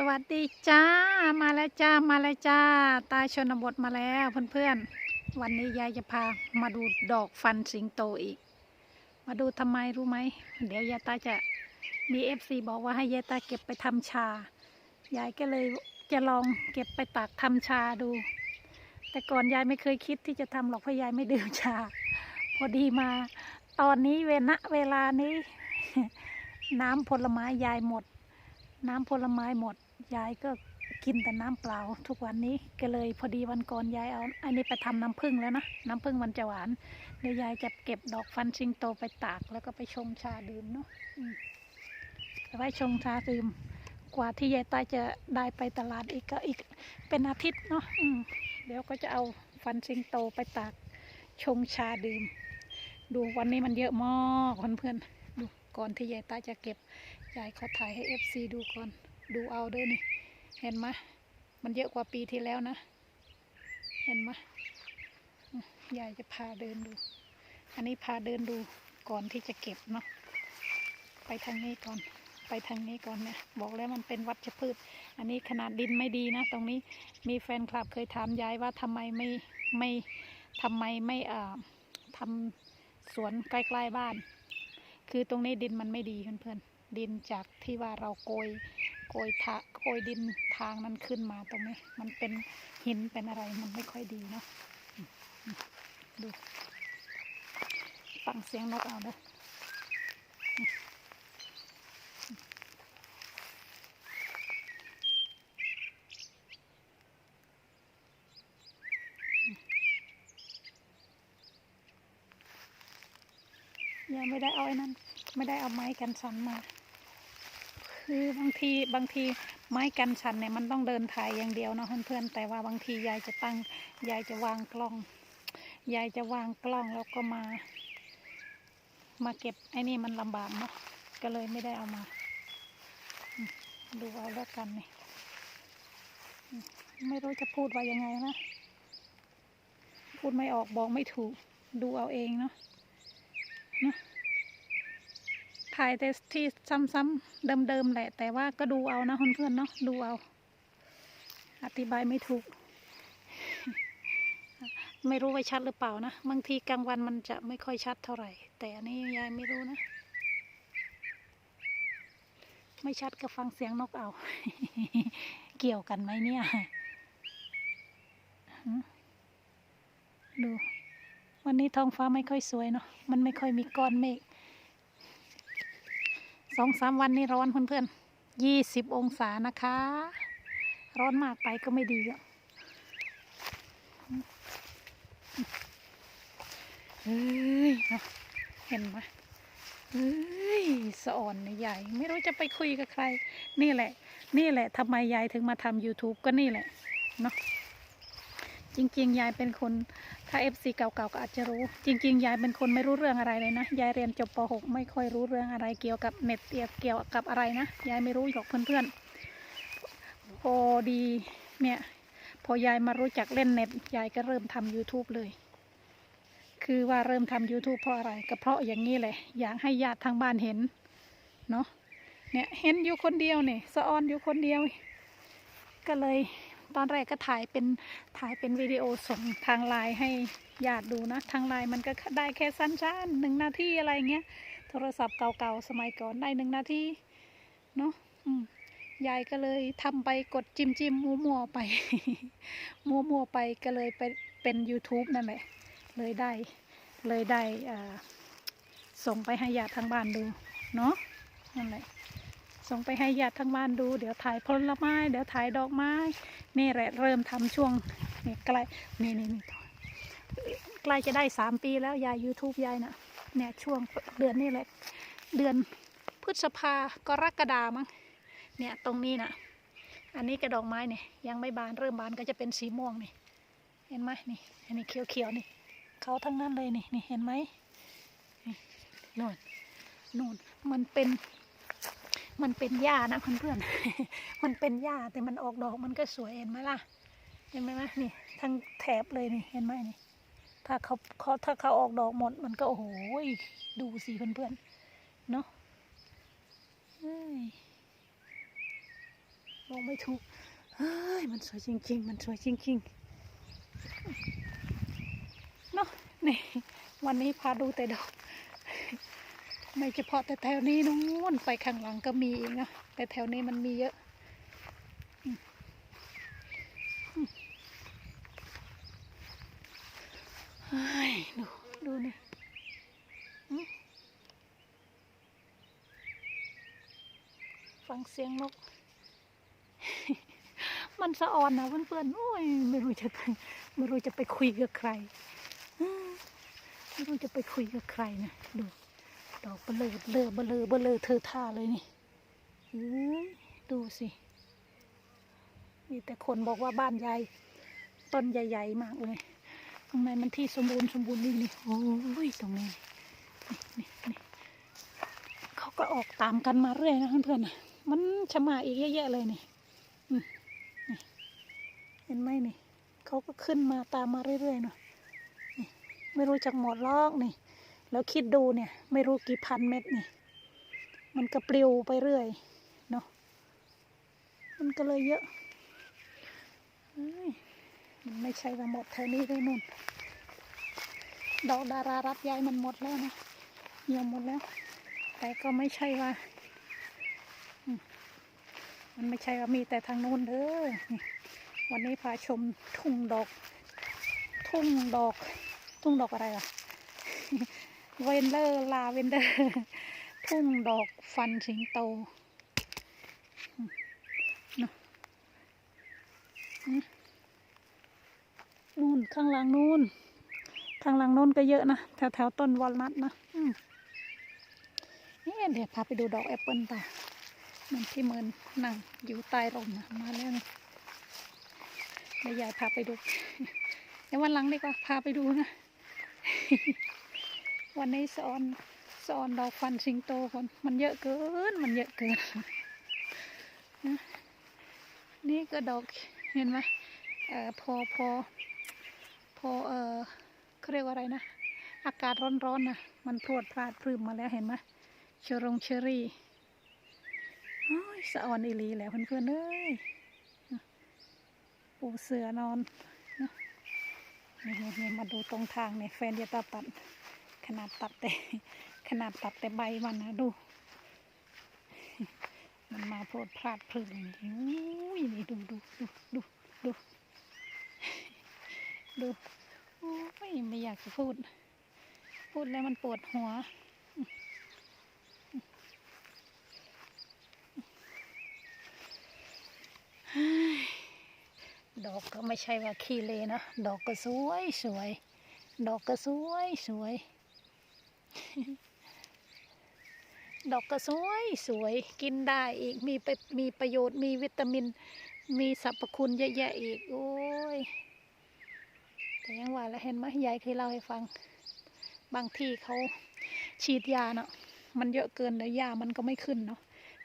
สวัสดีจ้ามาแล้วจ้ามาแล้วจ้า ตาชนบทมาแล้วเพื่อนๆ วันนี้ยายจะพามาดูดอกฟันสิงโตอีก มาดูทำไมรู้ไหม เดี๋ยวยายตาจะมีเอฟซีบอกว่าให้ยายตาเก็บไปทำชายายก็เลยจะลองเก็บไปตักทำชาดู แต่ก่อนยายไม่เคยคิดที่จะทำหรอกเพราะยายไม่ดื่มชา พอดีมา ตอนนี้เวนะเวลานี้ น้ำผลไม้ยายหมดน้ำผลไม้หมด ยายก็กินแต่น้ำเปล่าทุกวันนี้ก็เลยพอดีวันก่อนยายเอาอันนี้ไปทำน้ำผึ้งแล้วนะน้ำผึ้งมันจะหวานเดี๋ยวยายจะเก็บดอกฟันชิงโตไปตากแล้วก็ไปชงชาดื่มเนาะไว้ชงชาดื่มกว่าที่ยายตายจะได้ไปตลาดอีกก็อีกเป็นอาทิตย์เนาะเดี๋ยวก็จะเอาฟันชิงโตไปตากชงชาดื่ม ดูวันนี้มันเยอะมากเพื่อนๆดูก่อนที่ยายตาจะเก็บยายเขาถ่ายให้เอฟซีดูก่อน ดูเอาเด้อนี่ เห็นไหมมันเยอะกว่าปีที่แล้วนะ เห็นไหมยอืมยายจะพาเดินดู อันนี้พาเดินดูก่อนที่จะเก็บเนาะ ไปทางนี้ก่อน ไปทางนี้ก่อนเนี่ย บอกแล้วมันเป็นวัชพืช อันนี้ขนาดดินไม่ดีนะ ตรงนี้มีแฟนคลับเคยถามยายว่าทำไมไม่ไม่ทำไมไม่เอ่อทำสวนใกล้ๆบ้าน คือตรงนี้ดินมันไม่ดีเพื่อนๆ ดินจากที่ว่าเราโกย โกยทะโกยดินทางนั้นขึ้นมาตรงนี้ มันเป็นหินเป็นอะไรมันไม่ค่อยดีเนาะดูฟังเสียงนกเอาเด้อยังไม่ได้เอาไอ้นั้น ไม่ได้เอาไม้กันสันมา คือบางทีบางทีไม้กันชันเนี่ยมันต้องเดินถ่ายอย่างเดียวเนาะเพื่อนๆแต่ว่าบางทียายจะตั้งยายจะวางกล้อง ยายจะวางกล้องแล้วก็มา มาเก็บไอ้นี่มันลำบากเนาะก็เลยไม่ได้เอามา ดูเอาแล้วกันนี่อืมไม่รู้จะพูดว่ายังไงนะพูดไม่ออกบอกไม่ถูกดูเอาเองเนาะเนาะ ถ่ายแต่ที่ซ้ำๆเดิมๆแหละ แต่ว่าก็ดูเอานะเพื่อนๆเนาะดูเอา อธิบายไม่ถูก ไม่รู้ว่าชัดหรือเปล่านะบางทีกลางวันมันจะไม่ค่อยชัดเท่าไหร่ แต่อันนี้ยายไม่รู้นะ ไม่ชัดก็ฟังเสียงนกเอา เกี่ยวกันไหมเนี่ยดู วันนี้ท้องฟ้าไม่ค่อยสวยเนาะมันไม่ค่อยมีก้อนเมฆ สองสามวันนี้ร้อนเพื่อนๆยี่สิบองศานะคะ ร้อนมากไปก็ไม่ดีอะเฮ้ยเห็นไหมเฮ้ยสะอ่อนใหญ่ ไม่รู้จะไปคุยกับใคร นี่แหละ นี่แหละทำไมยายถึงมาทำ YouTube ก็นี่แหละเนาะ จริง ๆ ยายเป็นคนถ้าเอฟซีเก่าๆก็อาจจะรู้ จริง ๆ ยายเป็นคนไม่รู้เรื่องอะไรเลยนะ ยายเรียนจบป .6 ไม่ค่อยรู้เรื่องอะไรเกี่ยวกับเน็ตเกี่ยวเกี่ยวกับอะไรนะ ยายไม่รู้หรอกเพื่อนๆพอดีเนี่ยพอยายมารู้จักเล่นเน็ตยายก็เริ่มทำ YouTube เลย คือว่าเริ่มทำ YouTube เพราะอะไรก็เพราะอย่างนี้แหละ อยากให้ญาติทางบ้านเห็นเนาะเนี่ยเห็นอยู่คนเดียวเนี่ยสะออนอยู่คนเดียว ก็เลย ตอนแรกก็ถ่ายเป็นถ่ายเป็นวิดีโอส่งทางไลน์ให้ญาติดูนะ ทางไลน์มันก็ได้แค่สั้นๆหนึ่งนาทีอะไรเงี้ย โทรศัพท์เก่าๆสมัยก่อนได้หนึ่งนาทีเนาะยายก็เลยทำไปกดจิมจิมมัวมัวไปมัวมัวไปก็เลยไปเป็น YouTube นั่นแหละ เลยได้เลยได้อ่าส่งไปให้ญาติทางบ้านดูเนาะนั่นแหละ ส่งไปให้ญาติทางบ้านดู เดี๋ยวถ่ายผลไม้ เดี๋ยวถ่ายดอกไม้ นี่แหละเริ่มทำช่วงนี่ใกล้นี่นี่นี่ใกล้จะได้สามปีแล้วยาย YouTube ยายนะเนี่ยช่วงเดือนนี่แหละ เดือนพฤษภากรกฎามั้งเนี่ยตรงนี้นะอันนี้กระดอกไม้เนี่ยยังไม่บานเริ่มบานก็จะเป็นสีม่วงนี่เห็นไหมนี่อันนี้เขียวเขียวๆนี่เขาทั้งนั้นเลยนี่นี่เห็นไหมนี่นู่นนู่นมันเป็น มันเป็นหญ้านะเพื่อนๆ มันเป็นหญ้าแต่มันออกดอกมันก็สวยเห็นไหมล่ะ เห็นไหมวะนี่ทั้งแถบเลยนี่เห็นไหมนี่ ถ้าเขาเขาถ้าเขาออกดอกหมดมันก็โอ้โหดูสิเพื่อนๆ เนาะเอ้ยบอกไม่ถูกเฮ้ยมันสวยจริง ๆ มันสวยจริงๆ เนาะนี่วันนี้พาดูแต่ดอก ไม่เฉพาะแต่แถวนี้นู้นไปข้างหลังก็มีอีกนะแต่แถวนี้มันมีเยอะอืมอืมเฮ้ยดูดูนี่อืมฟังเสียงนก มันสะออนนะเพื่อนๆ โอ้ย ไม่รู้จะไปไม่รู้จะไปคุยกับใคร ไม่รู้จะไปคุยกับใครนะ ดู ดอกเบลอเบลอเบลอเบลอเธอท่าเลยนี่ดูสิ มีแต่คนบอกว่าบ้านใหญ่ ต้นใหญ่ ๆ มากเลยข้างในมันที่สมบูรณ์สมบูรณ์นี่นี่โอ้ยตรงนี้นี่นี่เขาก็ออกตามกันมาเรื่อยนะเพื่อนๆมันชะมาอีกเยอะแยะเลยนี่นี่เห็นไหมนี่เขาก็ขึ้นมาตามมาเรื่อยๆเนาะไม่รู้จักหมดลอกนี่ แล้วคิดดูเนี่ยไม่รู้กี่พันเม็ดนี่ มันก็ปลิวไปเรื่อยเนาะมันก็เลยเยอะมันไม่ใช่ว่าหมดแถวนี้เลยนู่นดอกดารารับย้ายมันหมดแล้วนะเหี่ยวหมดแล้ว แต่ก็ไม่ใช่ว่า มันไม่ใช่ว่ามีแต่ทางนู้นเด้อวันนี้พาชมทุ่งดอก ทุ่งดอก ทุ่งดอกอะไรล่ะ เวนเดอร์ลาเวนเดอร์ ทุ่งดอกฟันสิงโตนู่นข้างหลังนู่นข้างหลังนู่นก็เยอะนะแถวแถวต้นวอลนัทนะนี่เดี๋ยวพาไปดูดอกแอปเปิลต่อมันที่เหมือนนั่งอยู่ใต้ร่มนะมาแล้วนี่เดี๋ยวยายพาไปดูเดี๋ยววันหลังดีกว่าพาไปดูนะ วันนี้สอนสอนดอกฟันสิงโตคนมันเยอะเกิน มันเยอะเกินนะนี่ก็ดอกเห็นไหมเออพอพอพอเออเขาเรียกว่าอะไรนะ อากาศร้อนๆนะมันพรวดพลาดพรึมมาแล้วเห็นไหมเชอรงเชอรี่โอ้ยสะออนอีลีแหล้วเพื่อนๆเอ้ยปูเสือนอนนะนี่นี่นี่มาดูตรงทางเนี่ยแฟนเดียตาตัด ขนาดตัดแต่ ขนาดตัดแต่ใบมันนะดู มันมาโพดพลาดพลึงจริงๆอุ้ยนี่ดูดูดูดูดูดูโอ้ยไม่อยากจะพูด พูดแล้วมันปวดหัวดอกก็ไม่ใช่ว่าขี้เลยนะ ดอกก็สวยสวย ดอกก็สวยสวย ดอกก็สวยสวยกินได้อีกมีไปมีประโยชน์มีวิตามิน มีสรรพคุณเยอะแยะอีก โอ้ย แต่ยังว่าแล้วเห็นไหมยายเคยเล่าให้ฟัง บางที่เขาฉีดยาเนาะมันเยอะเกินแล้วยามันก็ไม่ขึ้นเนาะ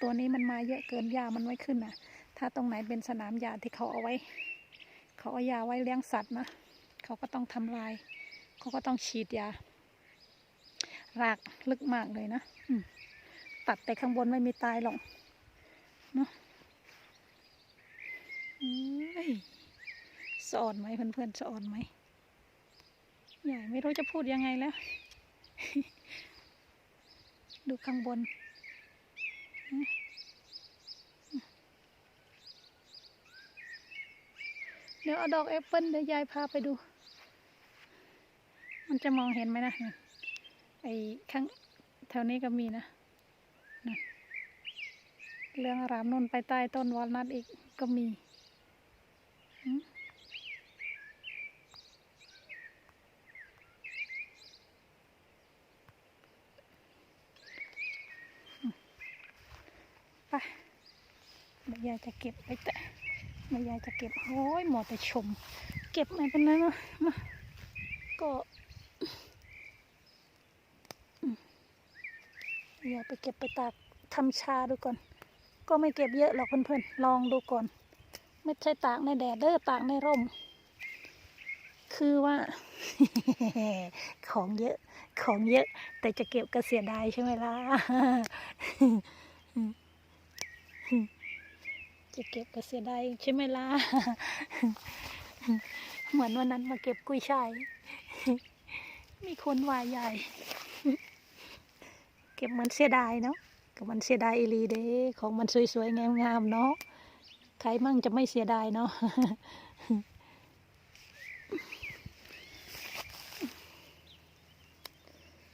ตัวนี้มันมาเยอะเกินยามันไม่ขึ้นนะถ้าตรงไหนเป็นสนามยาที่เขาเอาไว้ เขาเอายาไว้เลี้ยงสัตว์นะเขาก็ต้องทำลาย เขาก็ต้องฉีดยา รากลึกมากเลยนะตัดแต่ข้างบนไม่มีตายหรอกเนาะสอนไหมเพื่อนๆสอนไหมใหญ่ไม่รู้จะพูดยังไงแล้ว ดูข้างบนเดี๋ยวเอาดอกแอปเปิ้ลเดี๋ยวยายพาไปดู มันจะมองเห็นไหมนะ ไอ้ข้างแถวนี้ก็มีนะนะเรื่องอารามนุ่นไปใต้ต้นวอลนัทอีกก็มีไปเดี๋ยายจะเก็บไปแต่เดี๋ยายจะเก็บ โอ้ยหมดแต่ชม เก็บไม่เป็นไรมามาก็ อย่า ไปเก็บไปตากทำชาดูก่อน ก็ไม่เก็บเยอะหรอกเพื่อนๆลองดูก่อน ไม่ใช่ตากในแดดเด้อตากในร่ม คือว่า ของเยอะของเยอะ แต่จะเก็บก็เสียดายใช่ไหมล่ะจะเก็บก็เสียดายใช่ไหมล่ะเหมือนวันนั้นมาเก็บกุ้ยช่ายมีคนวายใหญ่ เก็บเหมันเสียดายเนาะก็มันเสียดายอีลีเด้ของมันสวยๆ งามๆเนาะใครมั่งจะไม่เสียดายเนาะ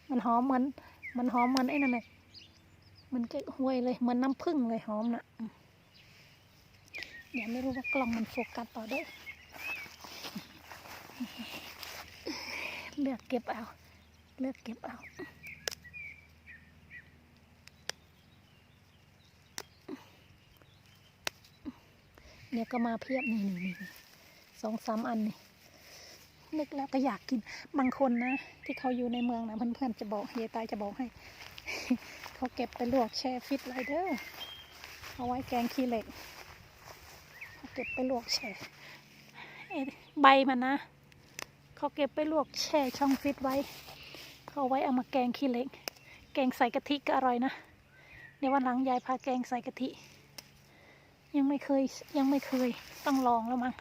มันหอมเหมือนมันหอมเหมือนไอ้นั่นเลยมันก็ห่วยเลยเหมือนน้ำผึ้งเลยหอมนะอืมเดี๋ยวไม่รู้ว่ากล้องมันโฟกัสต่อเด้เลือกเก็บเอา เลือกเก็บเอา เดี๋ยวก็มาเพียบนี่นี่นี่สองสามอันนี่นึกแล้วก็อยากกินบางคนนะ ที่เขาอยู่ในเมืองนะเพื่อนๆจะบอกเฮียตายจะบอกให้ เขาเก็บไปลวกแช่ฟิตไรเดอร์เอาไว้แกงขี้เหล็กเขาเก็บไปลวกแช่ใบมันนะ เขาเก็บไปลวกแช่ช่องฟิตไว้ เขาเอาไว้เอามาแกงขี้เหล็ก แกงใส่กะทิก็อร่อยนะเดี๋ยววันหลังยายพาแกงใส่กะทิ ยังไม่เคยยังไม่เคยต้องลองแล้วมั้ง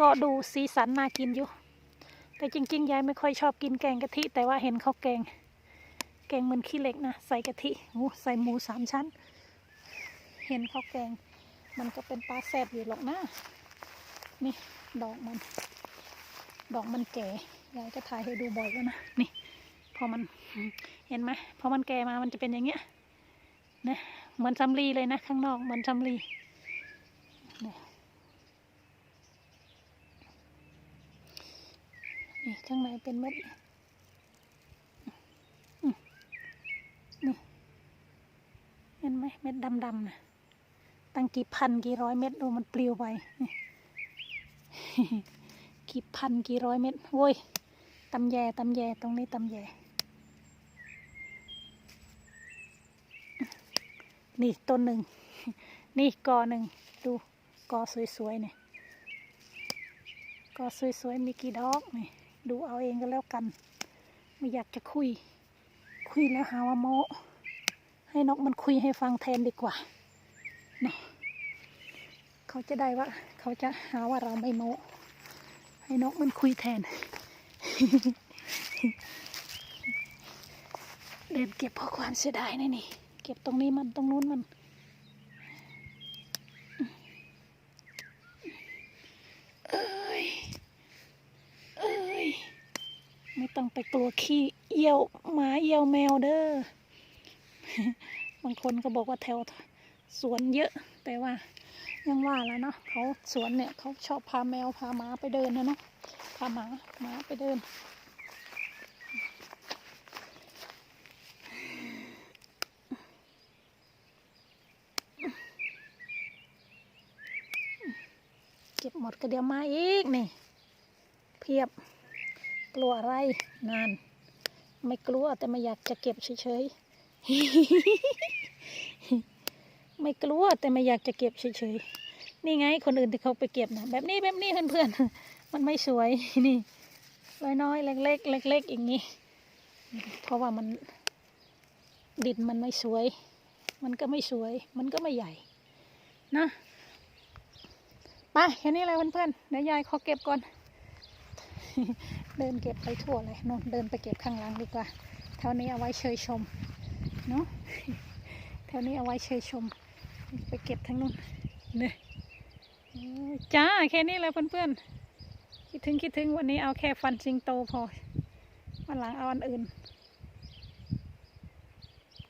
ก็ดูสีสันน่ากินอยู่ แต่จริงๆยายไม่ค่อยชอบกินแกงกะทิ แต่ว่าเห็นเขาแกง แกงเหมือนขี้เหล็กนะใส่กะทิโอ้ใส่หมูสามชั้น เห็นเขาแกง มันก็เป็นปลาแซ่บอยู่หรอกนะนี่ดอกมัน ดอกมันแก่ยายจะถ่ายให้ดูบ่อยแล้วนะนี่พอมันเห็นไหมพอมันแก่มามันจะเป็นอย่างเงี้ยนะ เหมือนสำลีเลยนะ ข้างนอกเหมือนสำลีนี่นี่ข้างในเป็นเม็ดนี่เห็นไหมเม็ดดำๆนะตั้งกี่พันกี่ร้อยเม็ดดูมันปลิวไปกี่พันกี่ร้อยเม็ดโว้ยตำแยตำแยตรงนี้ตำแย นี่ต้นหนึ่ง นี่กอหนึ่ง ดูกอสวยๆเนี่ยกอสวยๆมีกี่ดอกนี่ดูเอาเองก็แล้วกัน ไม่อยากจะคุย คุยแล้วหาว่าโมให้นกมันคุยให้ฟังแทนดีกว่าเนาะเขาจะได้ว่า เขาจะหาว่าเราไม่โมให้นกมันคุยแทนเดินเก็บเพราะความเสียดายนี่นี่ ก็บตรงนี้มันตรงนู้นมัน เอ้ย เอ้ย ไม่ต้องไปกลัวขี้เยี่ยวหมาเยี่ยวแมวเด้อ บางคนก็บอกว่าแถวสวนเยอะ แต่ว่ายังว่าแล้วเนาะเขาสวนเนี่ยเขาชอบพาแมวพาหมาไปเดินนะเนาะพาหมาหมาไปเดิน เก็บหมดก็เดี๋ยวมาอีกนี่ เพียบ กลัวอะไรนาน ไม่กลัวแต่ไม่อยากจะเก็บเฉยๆ ไม่กลัวแต่ไม่อยากจะเก็บเฉยๆ นี่ไงคนอื่นที่เขาไปเก็บนะแบบนี้แบบนี้เพื่อนๆ มันไม่สวยนี่น้อยๆเล็กๆเล็กๆอย่างนี้ เพราะว่ามันดินมันไม่สวย มันก็ไม่สวย มันก็ไม่ใหญ่ นะ ไปแค่นี้เลยเพื่อนๆเดี๋ยวยายขอเก็บก่อน เดินเก็บไปทั่วเลยนนเดินไปเก็บข้างหลังดีกว่าแถวนี้เอาไว้เชยชมเนาะแถวนี้เอาไว้เชยชม ไปเก็บทั้งนู้นเนี่ยโอ้ยจ้าแค่นี้เลยเพื่อนๆคิดถึงคิดถึงวันนี้เอาแค่ฟันสิงโตพอวันหลังเอาอันอื่น